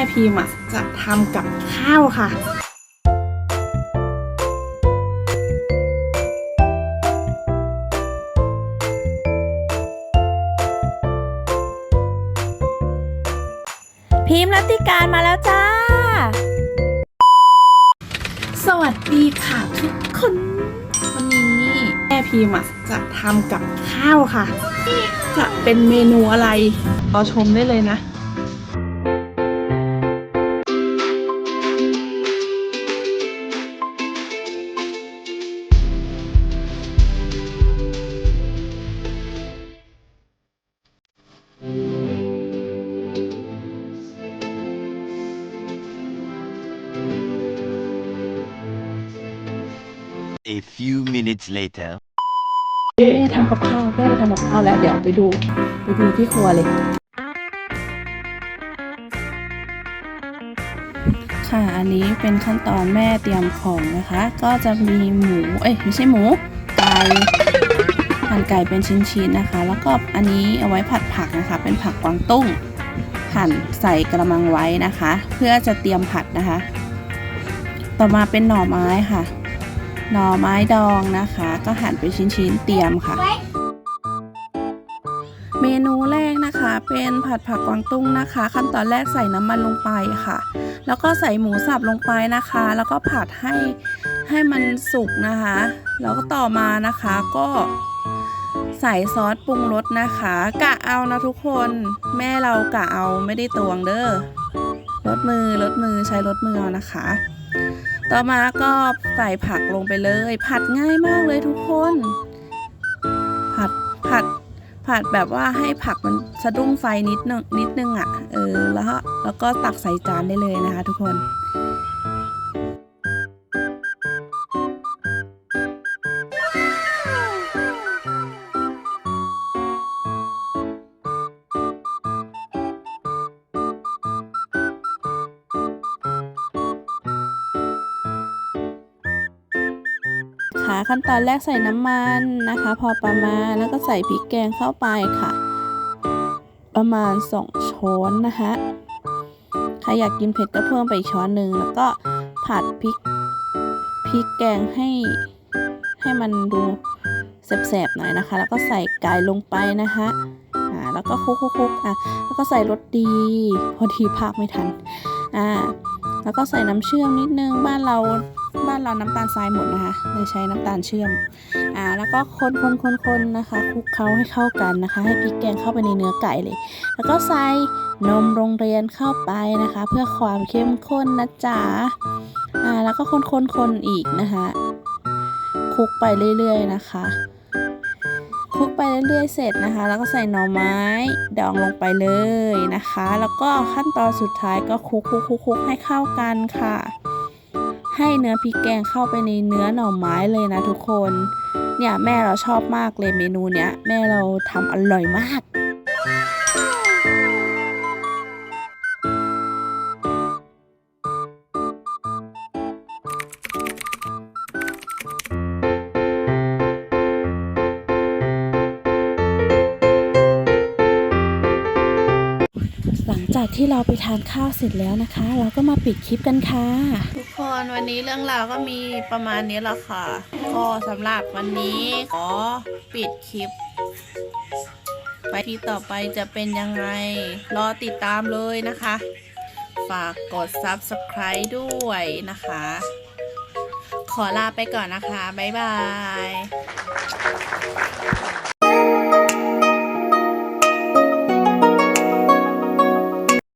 ม่พิมจะทำกับข้าวค่ะ พิมรัติการมาแล้วจ้า สวัสดีค่ะทุกคน วันนี้แม่พิมจะทำกับข้าวค่ะ จะเป็นเมนูอะไรรอชมได้เลยนะ A few minutes later. แม่ทำกับข้าวแม่ทำกับข้าวแล้วเดี๋ยวไปดูไปดูที่ครัวเลย ค่ะอันนี้เป็นขั้นตอนแม่เตรียมของนะคะ ก็จะมีหมู เอ้ยไม่ใช่หมูไก่ หั่นไก่เป็นชิ้นๆนะคะ แล้วก็อันนี้เอาไว้ผัดผักนะคะ เป็นผักกวางตุ้ง หั่นใส่กระมังไว้นะคะ เพื่อจะเตรียมผัดนะคะ ต่อมาเป็นหน่อไม้ค่ะ หน่อไม้ดองนะคะ ก็หั่นเป็นชิ้นๆเตรียมค่ะ เมนูแรกนะคะเป็นผัดผักกวางตุ้งนะคะ ขั้นตอนแรกใส่น้ำมันลงไปค่ะ แล้วก็ใส่หมูสับลงไปนะคะ แล้วก็ผัดให้ให้มันสุกนะคะ แล้วก็ต่อมานะคะก็ ใส่ซอสปรุงรสนะคะ กะเอานะทุกคน แม่เรากะเอาไม่ได้ตวงเด้อรสมือรสมือใช้รสมือเอานะคะ ต่อมาก็ใส่ผักลงไปเลย ผัดง่ายมากเลยทุกคน ผัดผัดผัดแบบว่าให้ผักมันสะดุ้งไฟนิดนึงนิดนึงอะ่ะเออแล้วก็แล้วก็ตักใส่จานได้เลยนะคะทุกคน ขั้นตอนแรกใส่น้ำมันนะคะ พอประมาณแล้วก็ใส่พริกแกงเข้าไปค่ะ ประมาณ 2 ช้อนนะคะใครอยากกินเผ็ดก็เพิ่มไปอีกช้อนหนึ่งแล้วก็ผัดพริกพริกแกงให้ให้มันดูแสบๆหน่อยนะคะ แล้วก็ใส่ไก่ลงไปนะคะอ่าแล้วก็คลุกๆๆอะแล้วก็ใส่รสดี พอดีภาคไม่ทันอ่าแล้วก็ใส่น้ำเชื่อมนิดนึงบ้านเรา บ้านเราน้ำตาลทรายหมดนะคะเลยใช้น้ำตาลเชื่อมอ่าแล้วก็คนคนคนคนนะคะคลุกเคล้าให้เข้ากันนะคะ ให้พริกแกงเข้าไปในเนื้อไก่เลย แล้วก็ใส่นมโรงเรียนเข้าไปนะคะ เพื่อความเข้มข้นนะจ๊ะอ่าแล้วก็คนคนคนอีกนะคะคลุกไปเรื่อยๆนะคะคลุกไปเรื่อยๆเสร็จนะคะ แล้วก็ใส่หน่อไม้ดองลงไปเลยนะคะ แล้วก็ขั้นตอนสุดท้ายก็คลุกคลุกคลุกคลุกให้เข้ากันค่ะ ให้เนื้อพริกแกงเข้าไปในเนื้อหน่อไม้เลยนะทุกคน เนี่ยแม่เราชอบมากเลยเมนูเนี้ยแม่เราทำอร่อยมากหลังจากที่เราไปทานข้าวเสร็จแล้วนะคะ เราก็มาปิดคลิปกันค่ะ คนวันนี้เรื่องราวก็มีประมาณนี้แหละค่ะ ก็สำหรับวันนี้ขอปิดคลิป ไปที่ต่อไปจะเป็นยังไง รอติดตามเลยนะคะ ฝากกด subscribe ด้วยนะคะ ขอลาไปก่อนนะคะ บ๊ายบาย